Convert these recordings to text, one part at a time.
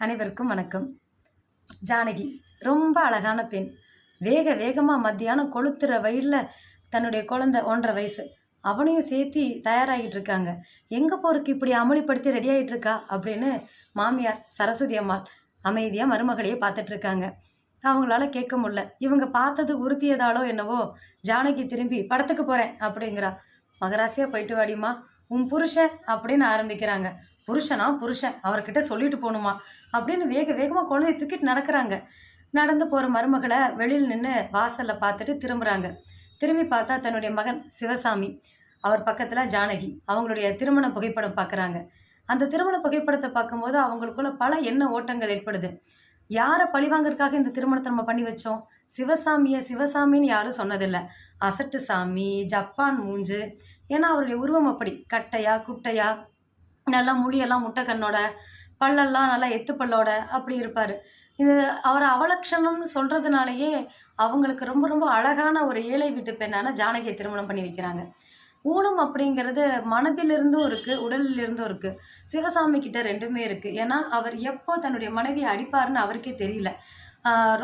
அனைவருக்கும் வணக்கம். ஜானகி ரொம்ப அழகான பெண். வேக வேகமாக மத்தியானம் கொளுத்துற வயலில் தன்னுடைய குழந்தை ஒன்றரை வயசு. அவனையும் சேர்த்து தயாராகிட்டு இருக்காங்க. எங்கே போறதுக்கு இப்படி அமளிப்படுத்தி ரெடி ஆகிட்டு இருக்கா? அப்படின்னு மாமியார் சரஸ்வதி அம்மாள் அமைதியாக மருமகளையே பார்த்துட்டு இருக்காங்க. அவங்களால கேட்க முடில இவங்க பார்த்தது உறுத்தியதாலோ என்னவோ ஜானகி திரும்பி படத்துக்கு போகிறேன் அப்படிங்கிறா. மகராசியாக போயிட்டு வாடிம்மா. உன் புருஷன் அப்படின்னு ஆரம்பிக்கிறாங்க. புருஷனா புருஷன் அவர்கிட்ட சொல்லிட்டு போகணுமா? அப்படின்னு வேக வேகமாக குழந்தைய தூக்கிட்டு நடக்கிறாங்க. நடந்து போகிற மருமகளை வெளியில் நின்று வாசலில் பார்த்துட்டு திரும்புகிறாங்க திரும்பி பார்த்தா தன்னுடைய மகன் சிவசாமி அவர் பக்கத்தில் ஜானகி. அவங்களுடைய திருமண புகைப்படம் பார்க்குறாங்க. அந்த திருமண புகைப்படத்தை பார்க்கும்போது அவங்களுக்குள்ள பல எண்ண ஓட்டங்கள் ஏற்படுது. யாரை பழிவாங்கறதுக்காக இந்த திருமணத்தை நம்ம பண்ணி வச்சோம்? சிவசாமியை சிவசாமின்னு யாரும் சொன்னதில்லை. அசட்டு சாமி ஜப்பான் மூஞ்சு. ஏன்னா அவருடைய உருவம் அப்படி. கட்டையா குட்டையா நல்லா முடியெல்லாம் முட்டை கண்ணோட பல்லெல்லாம் நல்லா எத்து பல்லோட அப்படி இருப்பார். இது அவரை அவலட்சணம்னு சொல்கிறதுனாலயே அவங்களுக்கு ரொம்ப ரொம்ப அழகான ஒரு ஏழை வீட்டு பெண்ணான ஜானகியை திருமணம் பண்ணி வைக்கிறாங்க. ஊனம் அப்படிங்கிறது மனதிலிருந்தும் இருக்குது உடலிலிருந்தும் இருக்குது சிவசாமி கிட்ட ரெண்டுமே இருக்குது ஏன்னா அவர் எப்போ தன்னுடைய மனைவியை அடிப்பாருன்னு அவருக்கே தெரியல.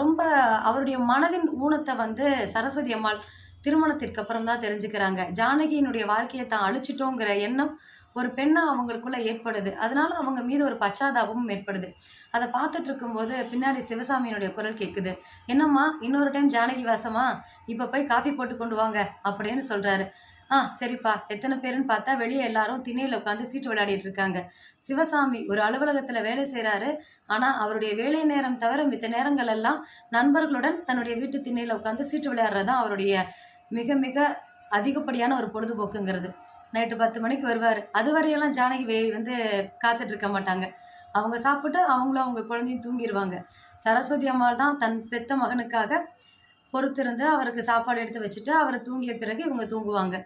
ரொம்ப அவருடைய மனதின் ஊனத்தை வந்து சரஸ்வதி அம்மாள் திருமணத்திற்கு அப்புறம் தான் தெரிஞ்சுக்கிறாங்க. ஜானகியினுடைய வாழ்க்கையை தான் அழிச்சிட்டோங்கிற எண்ணம் ஒரு பெண்ணா அவங்களுக்குள்ள ஏற்படுது. அதனால அவங்க மீது ஒரு பச்சாதாபமும் ஏற்படுது. அதை பார்த்துட்டு இருக்கும்போது பின்னாடி சிவசாமியினுடைய குரல் கேட்குது என்னம்மா இன்னொரு டைம் ஜானகி வாசமா? இப்போ போய் காஃபி போட்டு கொண்டு வாங்க அப்படின்னு சொல்றாரு. ஆ சரிப்பா. எத்தனை பேருன்னு பார்த்தா வெளியே எல்லாரும் திணையில் உட்காந்து சீட்டு விளையாடிட்டு இருக்காங்க. சிவசாமி ஒரு அலுவலகத்தில் வேலை செய்கிறாரு ஆனால் அவருடைய வேலை நேரம் தவிர மித்த நேரங்கள் எல்லாம் நண்பர்களுடன் தன்னுடைய வீட்டு திண்ணையில் உட்காந்து சீட்டு விளையாடுறது தான் அவருடைய மிக மிக அதிகப்படியான ஒரு பொழுதுபோக்குங்கிறது. நைட்டு பத்து மணிக்கு வருவார். அது வரையெல்லாம் ஜானகி வே வந்து காத்துட்டு இருக்க மாட்டாங்க. அவங்க சாப்பிட்டு அவங்களும் அவங்க குழந்தையும் தூங்கிடுவாங்க சரஸ்வதி அம்மாள் தான் தன் பெத்த மகனுக்காக பொறுத்திருந்து அவருக்கு சாப்பாடு எடுத்து வச்சுட்டு அவரை தூங்கிய பிறகு இவங்க தூங்குவாங்க.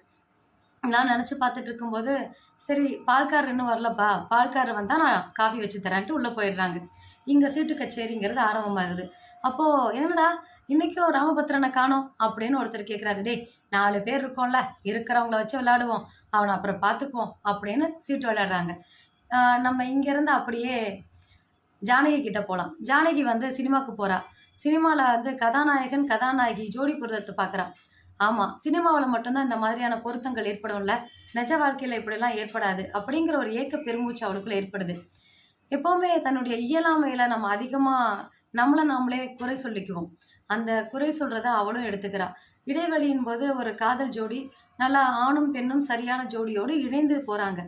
நான் நினச்சி பார்த்துட்டு இருக்கும்போது சரி பால்காரர் இன்னும் வரலப்பா. பால்காரர் வந்தால் நான் காஃபி வச்சு தரேன்ட்டு உள்ளே போயிடுறாங்க. இங்கே சீட்டு கச்சேரிங்கிறது ஆரம்பமாகுது. அப்போது என்னடா இன்றைக்கும் ராமபத்திரனை காணோம் அப்படின்னு ஒருத்தர் கேட்குறாரு டேய் நாலு பேர் இருக்கோம்ல இருக்கிறவங்கள வச்சு விளையாடுவோம். அவனை அப்புறம் பார்த்துக்குவோம் அப்படின்னு சீட்டு விளையாடுறாங்க. நம்ம இங்கேருந்து அப்படியே ஜானகி கிட்டே போகலாம் ஜானகி வந்து சினிமாவுக்கு போகிறா சினிமாவில் வந்து கதாநாயகன் கதாநாயகி ஜோடி பொருத்தத்தை பார்க்குறான். ஆமாம் சினிமாவில் மட்டும்தான் இந்த மாதிரியான பொருத்தங்கள் ஏற்படும்ல? நிஜ வாழ்க்கையில் இப்படிலாம் ஏற்படாது. அப்படிங்கிற ஒரு ஏக்க பெருமூச்சு அவளுக்குள்ள ஏற்படுது. எப்போவுமே தன்னுடைய இயலாமையில் நம்ம அதிகமாக நம்மளை நாமளே குறை சொல்லிக்குவோம். அந்த குறை சொல்கிறத அவளும் எடுத்துக்கிறா. இடைவெளியின் போது ஒரு காதல் ஜோடி நல்லா ஆணும் பெண்ணும் சரியான ஜோடியோடு இணைந்து போகிறாங்க